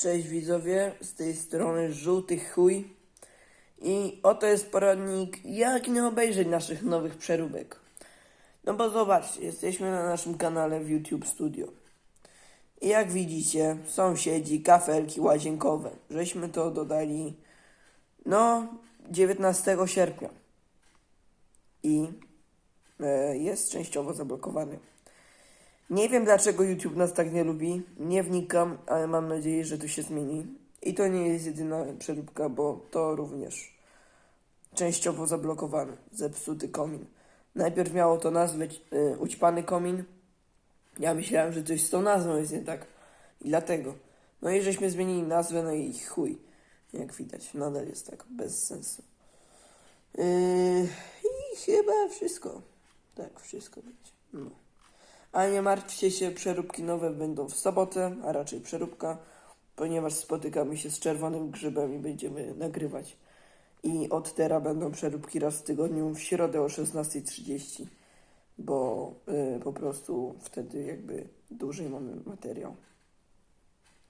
Cześć widzowie, z tej strony żółty chuj i oto jest poradnik jak nie obejrzeć naszych nowych przeróbek. No bo zobaczcie, jesteśmy na naszym kanale w YouTube Studio. I jak widzicie, sąsiedzi, kafelki łazienkowe. Żeśmy to dodali, no, 19 sierpnia. I e, jest częściowo zablokowany. Nie wiem dlaczego YouTube nas tak nie lubi, nie wnikam, ale mam nadzieję, że to się zmieni. I to nie jest jedyna przeróbka, bo to również częściowo zablokowany, zepsuty komin. Najpierw miało to nazwę y, ućpany komin. Ja myślałem, że coś z tą nazwą jest nie tak. I dlatego. No i żeśmy zmienili nazwę, no i chuj. Jak widać, nadal jest tak, bez sensu. Yy, I chyba wszystko. Tak, wszystko będzie. No. Ale nie martwcie się, przeróbki nowe będą w sobotę, a raczej przeróbka, ponieważ spotykamy się z czerwonym grzybem i będziemy nagrywać. I od teraz będą przeróbki raz w tygodniu w środę o 16.30, bo y, po prostu wtedy jakby dłużej mamy materiał.